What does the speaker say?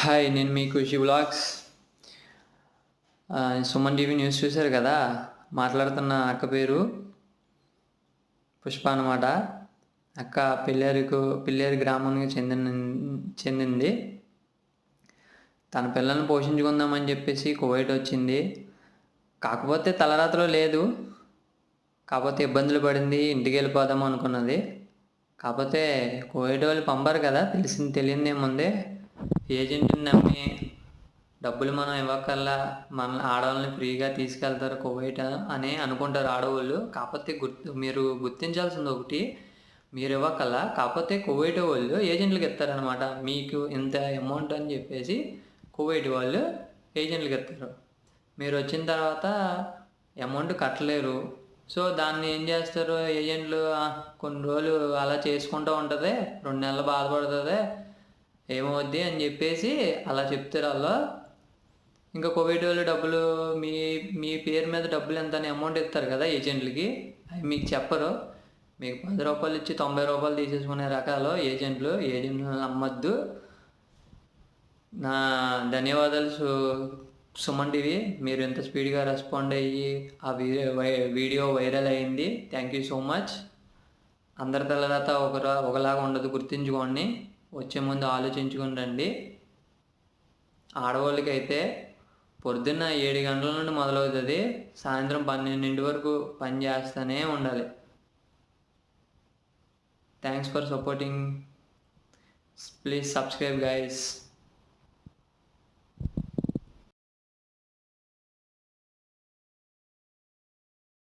Hi నేను మీకు ఖుషి Suman TV news చూశారు కదా? మాట్లాడుతున్న అక్క పేరు పుష్ప అనమాట అక్క పిల్లేరుకు పిల్లేరు గ్రామానికి చెందిన చెందింది. తన పిల్లల్ని పోషించుకుందామని చెప్పేసి కువైట్ వచ్చింది. కాకపోతే తలరాత్రిలో లేదు. కాకపోతే ఇబ్బందులు పడింది ఇంటికి వెళ్ళిపోదాం అనుకున్నది. కాకపోతే కువైట్ వాళ్ళు పంపరు కదా తెలిసింది తెలియదు ఏజెంట్ని నమ్మి డబ్బులు మనం ఇవ్వకల్లా మన ఆడవాళ్ళని ఫ్రీగా తీసుకెళ్తారు కువైట్ అని అనుకుంటారు ఆడవాళ్ళు. కాకపోతే గుర్తు మీరు గుర్తించాల్సింది ఒకటి మీరు ఇవ్వకల్లా. కాకపోతే కువైట్ వాళ్ళు ఏజెంట్లకు ఇస్తారనమాట మీకు ఇంత అమౌంట్ అని చెప్పేసి కువైట్ వాళ్ళు ఏజెంట్లకు ఇస్తారు. మీరు వచ్చిన తర్వాత అమౌంట్ కట్టలేరు. సో దాన్ని ఏం చేస్తారు? ఏజెంట్లు కొన్ని రోజులు అలా చేసుకుంటూ ఉంటుంది. రెండు నెలలు బాధపడుతుంది. ఏమవుద్ది అని చెప్పేసి అలా చెప్తారు వాళ్ళు ఇంకా కోవిడ్ వాళ్ళు డబ్బులు మీ మీ పేరు మీద డబ్బులు ఎంత అని అమౌంట్ ఇస్తారు కదా ఏజెంట్లకి అవి మీకు చెప్పరు. మీకు పది రూపాయలు ఇచ్చి తొంభై రూపాయలు తీసేసుకునే రకాలు ఏజెంట్లు ఏజెంట్లు నమ్మద్దు. నా ధన్యవాదాలు సు సుమన్ టీవీ. మీరు ఎంత స్పీడ్గా రెస్పాండ్ అయ్యి ఆ వీడియో వై- వీడియో వైరల్ అయింది. Thank you so much. అందరి తర్వాత ఒకరా ఒకలాగా ఉండదు గుర్తించుకోండి. వచ్చే ముందు ఆలోచించుకుని రండి. ఆడవాళ్ళకి అయితే పొద్దున్న ఏడు గంటల నుండి మొదలవుతుంది. సాయంత్రం పన్నెండింటి వరకు పని చేస్తూనే ఉండాలి. Thanks for supporting please subscribe guys